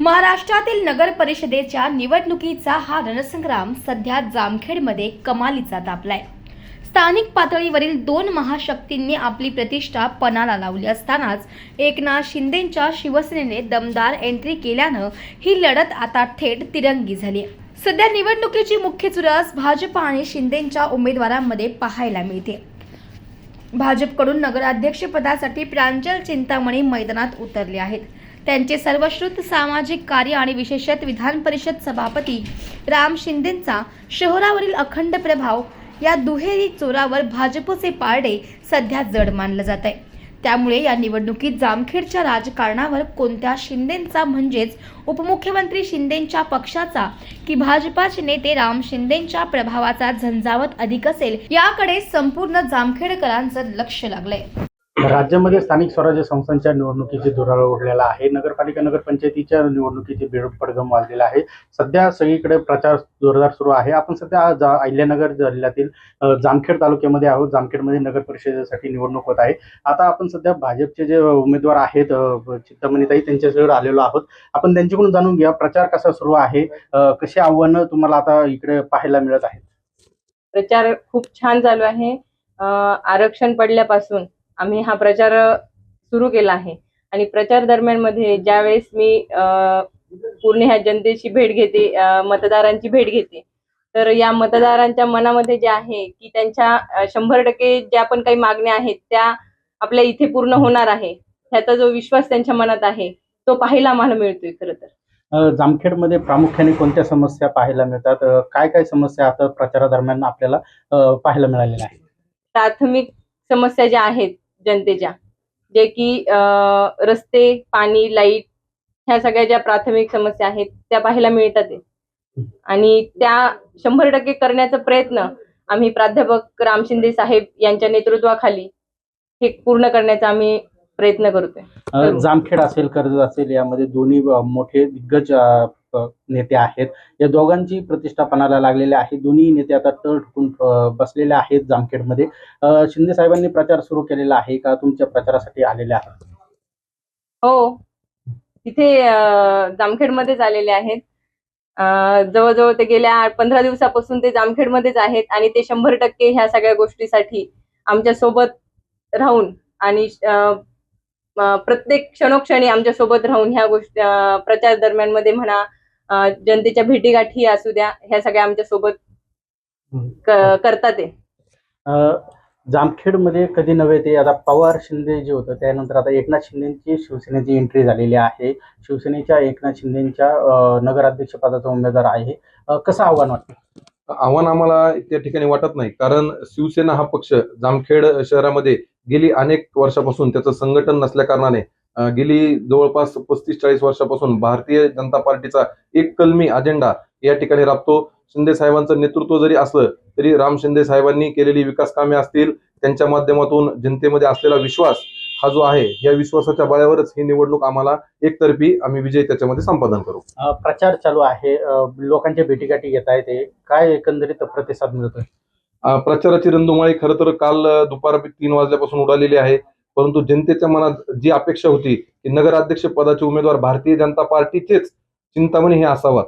महाराष्ट्रातील नगर परिषदेच्या निवडणुकीचा हा रणसंग्राम सध्या जामखेडमध्ये कमालीचा तापलाय. स्थानिक पातळीवरील दोन महाशक्तींनी आपली प्रतिष्ठा पणाला लावली असतानाच एकनाथ शिंदेच्या शिवसेनेने दमदार एंट्री केल्यानं ही लढत आता थेट तिरंगी झाली सध्या निवडणुकीची मुख्य चुरस भाजप आणि शिंदेच्या उमेदवारांमध्ये पाहायला मिळते. भाजपकडून नगराध्यक्षपदासाठी प्रांजल चिंतामणी मैदानात उतरले आहेत. त्यांचे सर्वश्रुत सामाजिक कार्य आणि विशेषत विधान परिषद सभापती राम शिंदेंचा शहरावरील अखंड प्रभाव या दुहेरी चोरावर भाजपचे पारडे सध्या जड मानलं जात आहे. त्यामुळे या निवडणुकीत जामखेडच्या राजकारणावर कोणत्या शिंदेंचा म्हणजेच उपमुख्यमंत्री शिंदेंच्या पक्षाचा की भाजपाचे नेते राम शिंदेंच्या प्रभावाचा झंझावत अधिक असेल याकडे संपूर्ण जामखेडकरांचं लक्ष लागलंय. राज्यामध्ये स्थानिक स्वराज्य संस्थांच्या निवडणुकीची धुराळ उडलेला आहे. नगरपालिका नगरपंचायतीच्या निवडणुकीचे बेड पडगम वाजलेला आहे. सध्या सगळीकडे प्रचार जोरदार सुरू आहे. आपण सध्या अहिल्यानगर जिल्ह्यातील जामखेड तालुक्यामध्ये आहोत. जामखेडमध्ये नगर परिषदेसाठी निवडणूक होत आहे. आता आपण सध्या भाजपचे जे उमेदवार आहेत चित्तमणीताई चिंतामणीताई त्यांच्याजवळ आलेलो आहोत. आपण त्यांच्याकडून जाणून घ्या प्रचार कसा सुरू आहे? कशी आव्हानं तुम्हाला आता इकडे पाहायला मिळत आहेत? प्रचार खूप छान चालू आहे. आरक्षण पडल्यापासून आम्ही हा प्रचार सुरू केला आहे. आणि प्रचार दरम्यानमध्ये ज्यावेळेस मी पूर्ण ह्या जनतेची भेट घेते मतदारांची भेट घेते तर या मतदारांच्या मनामध्ये जे आहे की त्यांच्या शंभर टक्के ज्या पण काही मागण्या आहेत त्या आपल्या इथे पूर्ण होणार आहे. ह्याचा जो विश्वास त्यांच्या मनात आहे तो पाहायला आम्हाला मिळतोय खरं तर. जामखेडमध्ये प्रामुख्याने कोणत्या समस्या पाहायला मिळतात? काय काय समस्या आता प्रचारादरम्यान आपल्याला पाहायला मिळालेल्या आहेत? प्राथमिक समस्या ज्या आहेत जनतेच्या. जे की रस्ते पाणी लाइट ह्या सगळ्या ज्या प्राथमिक समस्या आहेत त्या पाहायला मिळतात आणि त्या शंभर टक्के करण्याचा प्रयत्न आम्ही प्राध्यापक राम शिंदे साहेब यांच्या नेतृत्वाखाली हे पूर्ण करण्याचा आम्ही प्रयत्न करतोय. जामखेड असेल कर्जत असेल यामध्ये दोन्ही मोठे दिग्गज नेते आहेत. या दोघांची प्रतिष्ठापनाला लागलेले आहे. दोन्ही नेते आता तळ ठोकून बसलेले आहेत जामखेडमध्ये. शिंदे साहेबांनी प्रचार सुरू केलेला आहे का? तुमच्या प्रचारासाठी आलेले हो. आहेत? हो. तिथे अं, जामखेडमध्येच आलेले आहेत. अं, जवळजवळ ते गेल्या पंधरा दिवसापासून ते जामखेडमध्येच आहेत आणि ते शंभर टक्के ह्या सगळ्या गोष्टीसाठी आमच्यासोबत राहून आणि अं, प्रत्येक क्षणोक्षणी आमच्यासोबत राहून ह्या गोष्टी प्रचार दरम्यानमध्ये म्हणा जनतेच्या भेटीगाठी असू द्या ह्या सगळ्या आमच्यासोबत करतात ते. अ, जामखेडमध्ये कधी नव्हे ते आता पवार शिंदे जे होतं त्यानंतर आता एकनाथ शिंदेची शिवसेनेची एंट्री झालेली आहे. शिवसेनेच्या एकनाथ शिंदेच्या अ, नगराध्यक्ष पदाचा उमेदवार आहे. कसं आव्हान वाटतं? आव्हान आम्हाला त्या ठिकाणी वाटत नाही कारण शिवसेना हा पक्ष जामखेड शहरामध्ये गेली अनेक वर्षापासून त्याचं संघटन नसल्या कारणाने गेली जवळपास पस्तीस चाळीस वर्षापासून भारतीय जनता पार्टीचा एक कलमी अजेंडा या ठिकाणी राबतो. शिंदे साहेबांचं नेतृत्व जरी असलं तरी राम शिंदे साहेबांनी केलेली विकास कामे असतील त्यांच्या माध्यमातून जनतेमध्ये असलेला विश्वास हा जो आहे या विश्वासाच्या बळावरच ही निवडणूक आम्हाला एकतर्फी आम्ही विजय त्याच्यामध्ये संपादन करू. प्रचार चालू आहे. लोकांच्या भेटीगाठी घेत आहे ते काय एकंदरीत प्रतिसाद मिळतोय? प्रचाराची रंधुमाळी खरं तर काल दुपारी तीन वाजल्यापासून उडालेली आहे. परंतु जनतेच्या मनात जी अपेक्षा होती की नगराध्यक्ष पदाचे उमेदवार भारतीय जनता पार्टीचेच चिंतामणी हे असावा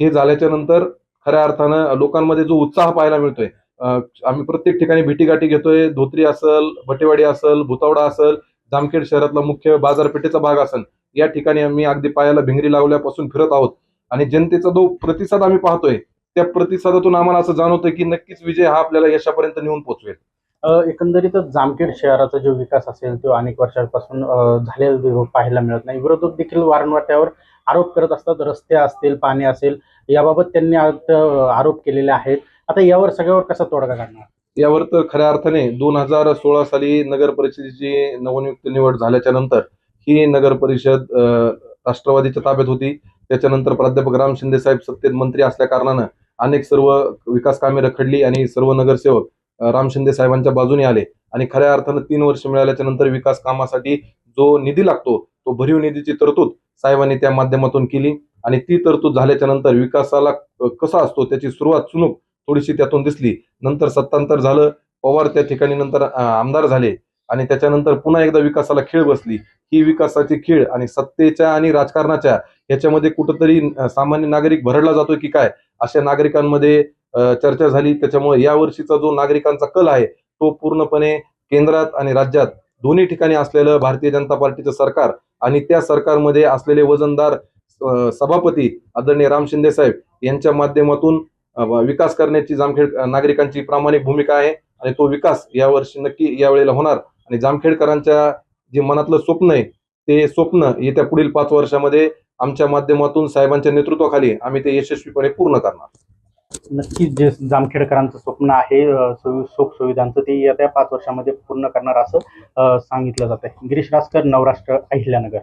हे झाल्याच्यानंतर खऱ्या अर्थानं लोकांमध्ये जो उत्साह पाहायला मिळतोय आम्ही प्रत्येक ठिकाणी भेटीगाठी घेतोय धोत्री असल भटेवाडी असल भुतावडा असल जामखेड शहरातला मुख्य बाजारपेठेचा भाग असेल या ठिकाणी आम्ही अगदी पायाला भिंगरी लावल्यापासून फिरत आहोत. आणि जनतेचा जो प्रतिसाद आम्ही पाहतोय त्या प्रतिसादातून आम्हाला असं जाणवतं की नक्कीच विजय हा आपल्याला यशापर्यंत नेऊन पोहोचवेल एकंदरीतच जामखेड शहराचा जो विकास असेल तो अनेक वर्षांपासून झालेला पाहायला मिळत नाही. विरोधक देखील वारंवार त्यावर आरोप करत असतात. रस्ते असतील पाणी असेल याबाबत त्यांनी आरोप केलेले आहेत. आता यावर सगळ्यावर कसा तोडगा काढणार? यावर तर खऱ्या अर्थाने दोन हजार सोळा साली नगर परिषदेची नवनियुक्त निवड झाल्याच्यानंतर ही नगर परिषद राष्ट्रवादीच्या ताब्यात होती. त्याच्यानंतर प्राध्यापक राम शिंदे साहेब सत्तेत मंत्री असल्या कारणानं अनेक सर्व विकास कामे रखडली आणि सर्व नगरसेवक राम शिंदे साहेबांच्या बाजूने आले आणि खऱ्या अर्थानं तीन वर्ष मिळाल्याच्या नंतर विकास कामासाठी जो निधी लागतो तो भरीव निधीची तरतूद साहेबांनी त्या माध्यमातून केली आणि ती तरतूद झाल्याच्यानंतर विकासाला कसा असतो त्याची सुरुवात चुनूक थोडीशी त्यातून दिसली. नंतर सत्तांतर झालं पवार त्या ठिकाणी नंतर आमदार झाले आणि त्याच्यानंतर पुन्हा एकदा विकासाला खेळ बसली. ही विकासाची खेळ आणि सत्तेच्या आणि राजकारणाच्या ह्याच्यामध्ये कुठंतरी सामान्य नागरिक भरडला जातोय की काय? अशा नागरिकांमध्ये चर्चा झाली. त्याच्यामुळे या वर्षीचा जो नागरिकांचा कल आहे तो पूर्णपणे केंद्रात आणि राज्यात दोन्ही ठिकाणी असलेलं भारतीय जनता पार्टीचं सरकार आणि त्या सरकारमध्ये असलेले वजनदार सभापती आदरणीय राम शिंदे साहेब यांच्या माध्यमातून विकास करण्याची जामखेड नागरिकांची प्रामाणिक भूमिका आहे आणि तो विकास यावर्षी नक्की यावेळेला होणार. आणि जामखेडकरांच्या जे मनातलं स्वप्न आहे ते स्वप्न येत्या पुढील पाच वर्षामध्ये आमच्या माध्यमातून साहेबांच्या नेतृत्वाखाली आम्ही ते यशस्वीपणे पूर्ण करणार. नक्कीच जे जामखेडकरांचं स्वप्न आहे सुख सुविधांचं ते येत्या पाच वर्षामध्ये पूर्ण करणार असं सांगितलं जात आहे गिरीश रासकर नवराष्ट्र अहिल्यानगर.